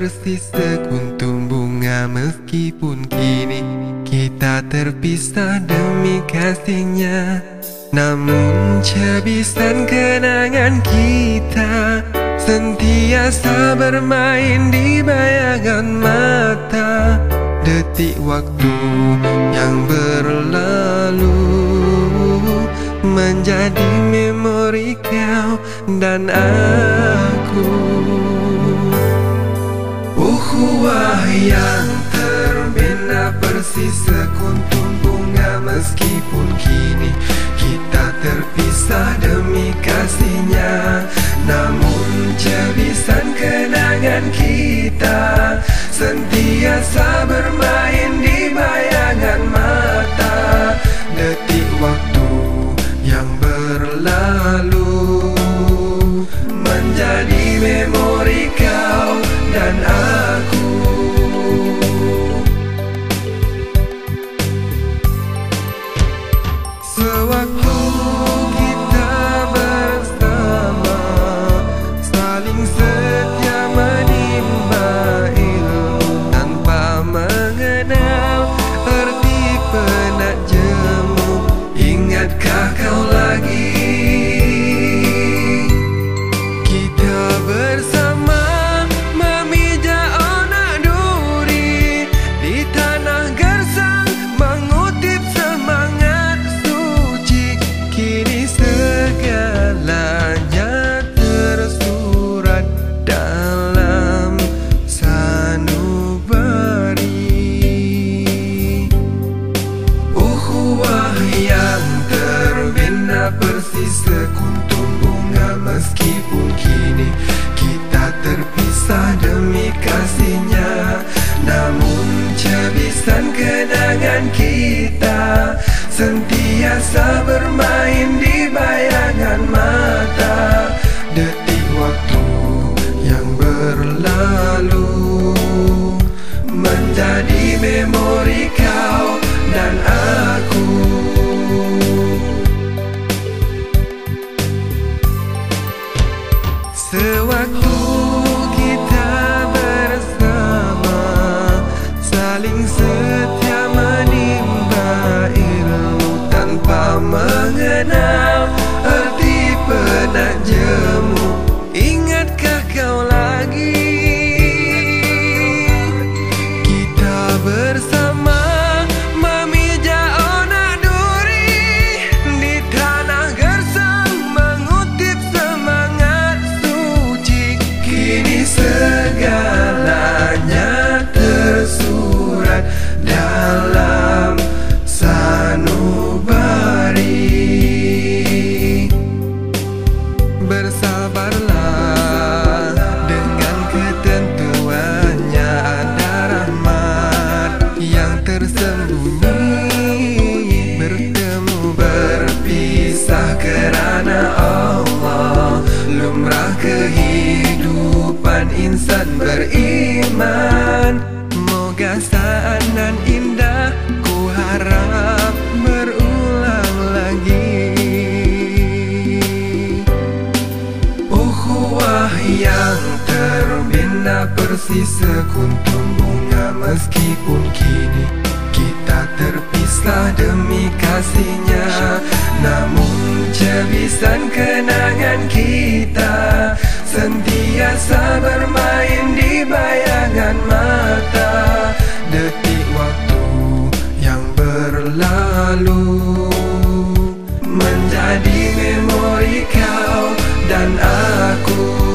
persis sekuntum bunga Meskipun kini kita terpisah demi kasihnya. Namun cebisan kenangan kita Sentiasa bermain di bayangan mata. Detik waktu yang berlalu Menjadi memori kau dan aku yang terbina persis sekuntum bunga Meskipun kini kita terpisah demi kasihnya. Namun cebisan kenangan kita Sentiasa bermain di bayangan mata. Detik waktu yang berlalu Meskipun kini kita terpisah demi kasihnya Namun cebisan kenangan kita Sentiasa bermain di bayangan mata. Detik waktu yang berlalu Menjadi memori kau dan aku Yang terbina persis sekuntum bunga. Meskipun kini kita terpisah demi kasihnya Namun cebisan kenangan kita Sentiasa bermain di bayangan mata. Detik waktu yang berlalu Menjadi memori kau dan aku